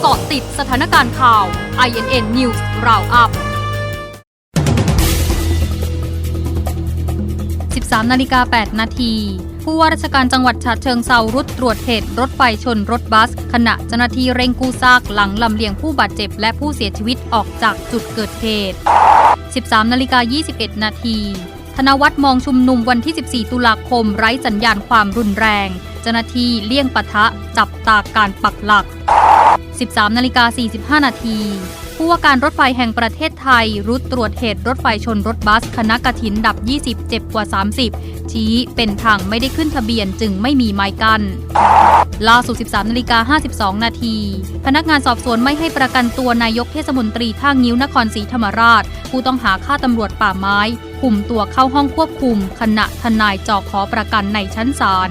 เกาะติดสถานการณ์ข่าว INN News Roundup 13นาฬิกา8นาทีผู้ว่าราชการจังหวัดฉะเชิงเซารุดตรวจเหตุรถไฟชนรถบัส ขณะเจ้าหน้าที่เร่งกู้ซากหลังลำเลียงผู้บาดเจ็บและผู้เสียชีวิตออกจากจุดเกิดเหตุ 13นาฬิกา21 นาที ธนวัฒน์มองชุมนุมวันที่ 14 ตุลาคมไร้สัญญาณความรุนแรง จ้าหน้าที่เลี่ยงปะทะจับตาการปักหลัก 13นาฬิกา45 นาทีผู้ว่าการรถไฟแห่งประเทศไทย รุดตรวจเหตุรถไฟชนรถบัส คณะกถินดับ 20 เจ็บกว่า 30 ชี้เป็นทางไม่ได้ขึ้นทะเบียนจึงไม่มีไม้กัน้นล่าสุด 13นาฬิกา52 นาที พนักงานสอบสวนไม่ให้ประกันตัวนายกเทศมนตรีท่างิ้วนครศรีธรรมราช ผู้ต้องหาฆ่าตำรวจป่าไม้ คุมตัวเข้าห้องควบคุม ขณะทนายจอขอประกันในชั้นศาล